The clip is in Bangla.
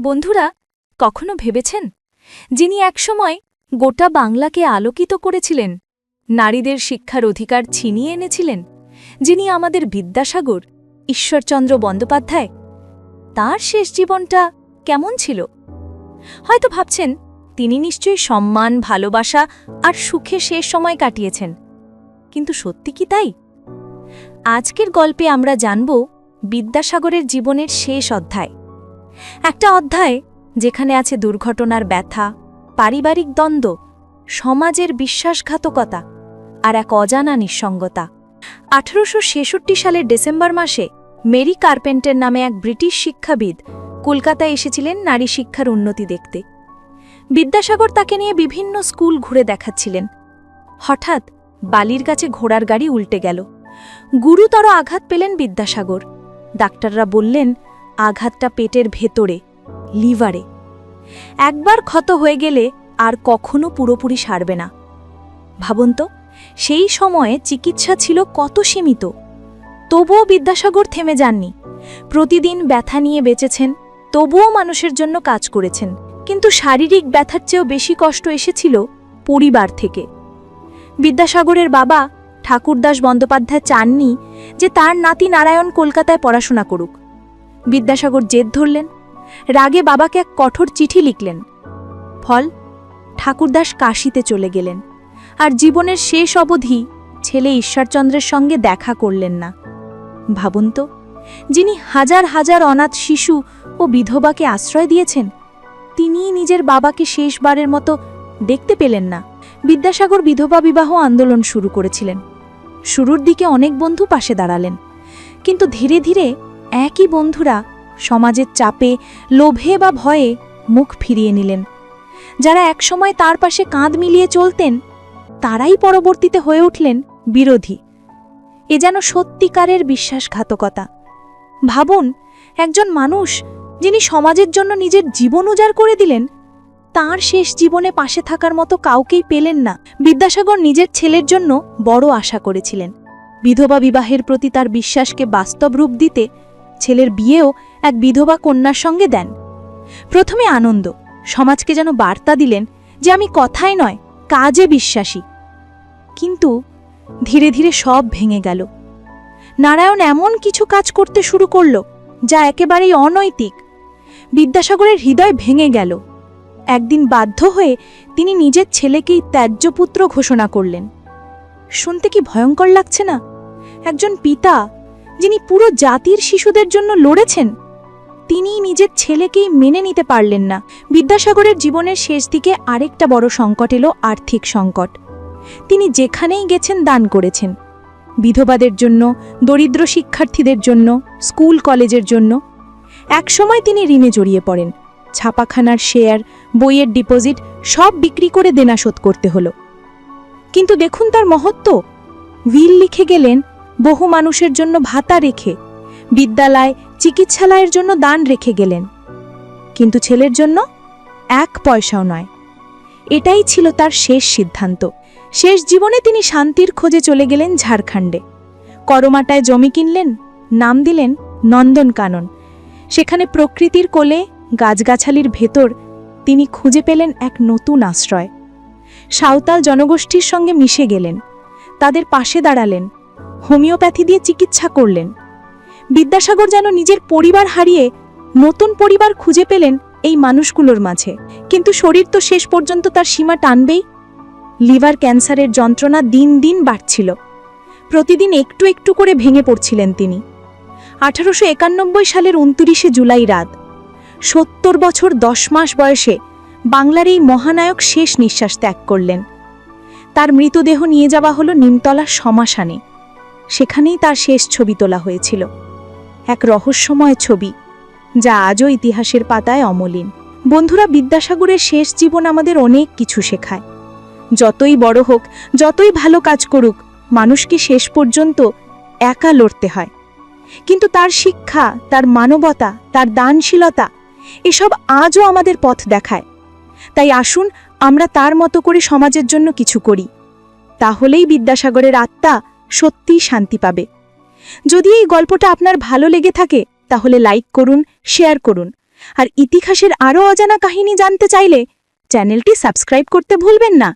বন্ধুরা, কখনো ভেবেছেন? যিনি একসময় গোটা বাংলাকে আলোকিত করেছিলেন, নারীদের শিক্ষার অধিকার ছিনিয়ে এনেছিলেন, যিনি আমাদের বিদ্যাসাগর, ঈশ্বরচন্দ্র বন্দ্যোপাধ্যায়, তার শেষ জীবনটা কেমন ছিল? হয়তো ভাবছেন, তিনি নিশ্চয়ই সম্মান, ভালোবাসা আর সুখে শেষ সময় কাটিয়েছেন। কিন্তু সত্যি কি তাই? আজকের গল্পে আমরা জানব বিদ্যাসাগরের জীবনের শেষ অধ্যায়। একটা অধ্যায় যেখানে আছে দুর্ঘটনার ব্যথা, পারিবারিক দ্বন্দ্ব, সমাজের বিশ্বাসঘাতকতা আর এক অজানা নিঃসঙ্গতা। আঠারোশো ছেষট্টি সালের ডিসেম্বর মাসে মেরি কার্পেন্টের নামে এক ব্রিটিশ শিক্ষাবিদ কলকাতায় এসেছিলেন নারী শিক্ষার উন্নতি দেখতে। বিদ্যাসাগর তাকে নিয়ে বিভিন্ন স্কুল ঘুরে দেখাচ্ছিলেন। হঠাৎ বালির কাছে ঘোড়ার গাড়ি উল্টে গেল। গুরুতর আঘাত পেলেন বিদ্যাসাগর। ডাক্তাররা বললেন আঘাতটা পেটের ভেতরে, লিভারে। একবার ক্ষত হয়ে গেলে আর কখনো পুরোপুরি সারবে না। ভাবুন তো, সেই সময়ে চিকিৎসা ছিল কত সীমিত। তবুও বিদ্যাসাগর থেমে যাননি। প্রতিদিন ব্যথা নিয়ে বেঁচেছেন, তবুও মানুষের জন্য কাজ করেছেন। কিন্তু শারীরিক ব্যথার চেয়েও বেশি কষ্ট এসেছিল পরিবার থেকে। বিদ্যাসাগরের বাবা ঠাকুরদাস বন্দ্যোপাধ্যায় চাননি যে তার নাতি নারায়ণ কলকাতায় পড়াশোনা করুক। বিদ্যাসাগর জেদ ধরলেন। রাগে বাবাকে এক কঠোর চিঠি লিখলেন। ফল, ঠাকুরদাস কাশিতে চলে গেলেন। আর জীবনের শেষ অবধি ছেলে ঈশ্বরচন্দ্রের সঙ্গে দেখা করলেন না। ভাবুন তো, যিনি হাজার হাজার অনাথ শিশু ও বিধবাকে আশ্রয় দিয়েছেন, তিনিই নিজের বাবাকে শেষবারের মতো দেখতে পেলেন না। বিদ্যাসাগর বিধবা বিবাহ আন্দোলন শুরু করেছিলেন। শুরুর দিকে অনেক বন্ধু পাশে দাঁড়ালেন। কিন্তু ধীরে ধীরে একই বন্ধুরা সমাজের চাপে, লোভে বা ভয়ে মুখ ফিরিয়ে নিলেন। যারা একসময় তার পাশে কাঁধ মিলিয়ে চলতেন, তারাই পরবর্তীতে হয়ে উঠলেন বিরোধী। এ যেন সত্যিকারের বিশ্বাসঘাতকতা। ভাবুন, একজন মানুষ যিনি সমাজের জন্য নিজের জীবন উজাড় করে দিলেন, তার শেষ জীবনে পাশে থাকার মতো কাউকেই পেলেন না। বিদ্যাসাগর নিজের ছেলের জন্য বড় আশা করেছিলেন। বিধবা বিবাহের প্রতি তার বিশ্বাসকে বাস্তব রূপ দিতে ছেলের বিয়েও এক বিধবা কন্যার সঙ্গে দেন। প্রথমে আনন্দ, সমাজকে যেন বার্তা দিলেন যে আমি কথায় নয়, কাজে বিশ্বাসী। কিন্তু ধীরে ধীরে সব ভেঙে গেল। নারায়ণ এমন কিছু কাজ করতে শুরু করল যা একেবারেই অনৈতিক। বিদ্যাসাগরের হৃদয় ভেঙে গেল। একদিন বাধ্য হয়ে তিনি নিজের ছেলেকেই ত্যায্যপুত্র ঘোষণা করলেন। শুনতে কি ভয়ঙ্কর লাগছে না? একজন পিতা যিনি পুরো জাতির শিশুদের জন্য লড়েছেন তিনি নিজের ছেলেকেই মেনে নিতে পারলেন না। বিদ্যাসাগরের জীবনের শেষ দিকে আরেকটা বড় সংকট এলো আর্থিক সংকট। তিনি যেখানেই গেছেন দান করেছেন। বিধবাদের জন্য, দরিদ্র শিক্ষার্থীদের জন্য, স্কুল কলেজের জন্য। একসময় তিনি ঋণে জড়িয়ে পড়েন। ছাপাখানার শেয়ার, বইয়ের ডিপোজিট সব বিক্রি করে দেনা শোধ করতে হলো। কিন্তু দেখুন তার মহত্ব। উইল লিখে গেলেন বহু মানুষের জন্য ভাতা রেখে, বিদ্যালয়, চিকিৎসালয়ের জন্য দান রেখে গেলেন। কিন্তু ছেলের জন্য এক পয়সাও নয়। এটাই ছিল তার শেষ সিদ্ধান্ত। শেষ জীবনে তিনি শান্তির খোঁজে চলে গেলেন ঝাড়খণ্ডে। করমাটায় জমি কিনলেন, নাম দিলেন নন্দনকানন সেখানে প্রকৃতির কোলে গাছগাছালির ভেতর তিনি খুঁজে পেলেন এক নতুন আশ্রয়। সাঁওতাল জনগোষ্ঠীর সঙ্গে মিশে গেলেন। তাদের পাশে দাঁড়ালেন। হোমিওপ্যাথি দিয়ে চিকিৎসা করলেন। বিদ্যাসাগর যেন নিজের পরিবার হারিয়ে নতুন পরিবার খুঁজে পেলেন এই মানুষগুলোর মাঝে। কিন্তু শরীর তো শেষ পর্যন্ত তার সীমা টানবেই। লিভার ক্যান্সারের যন্ত্রণা দিন দিন বাড়ছিল। প্রতিদিন একটু একটু করে ভেঙে পড়ছিলেন তিনি। আঠারোশো একানব্বই সালের উনত্রিশে জুলাই রাত, সত্তর বছর দশ মাস বয়সে বাংলার এই মহানায়ক শেষ নিঃশ্বাস ত্যাগ করলেন। তার মৃতদেহ নিয়ে যাওয়া হলো নিমতলা শ্মশানে সেখানেই তার শেষ ছবি তোলা হয়েছিল। এক রহস্যময় ছবি, যা আজও ইতিহাসের পাতায় অমলিন। বন্ধুরা, বিদ্যাসাগরের শেষ জীবন আমাদের অনেক কিছু শেখায়। যতই বড় হোক, যতই ভালো কাজ করুক, মানুষকে শেষ পর্যন্ত একা লড়তে হয়। কিন্তু তার শিক্ষা, তার মানবতা, তার দানশীলতা, এসব আজও আমাদের পথ দেখায়। তাই আসুন, আমরা তার মতো করে সমাজের জন্য কিছু করি। তাহলেই বিদ্যাসাগরের আত্মা সত্যিই শান্তি পাবে। যদি এই গল্পটা আপনার ভালো লেগে থাকে, তাহলে লাইক করুন, শেয়ার করুন। আর ইতিহাসের আরও অজানা কাহিনী জানতে চাইলে চ্যানেলটি সাবস্ক্রাইব করতে ভুলবেন না।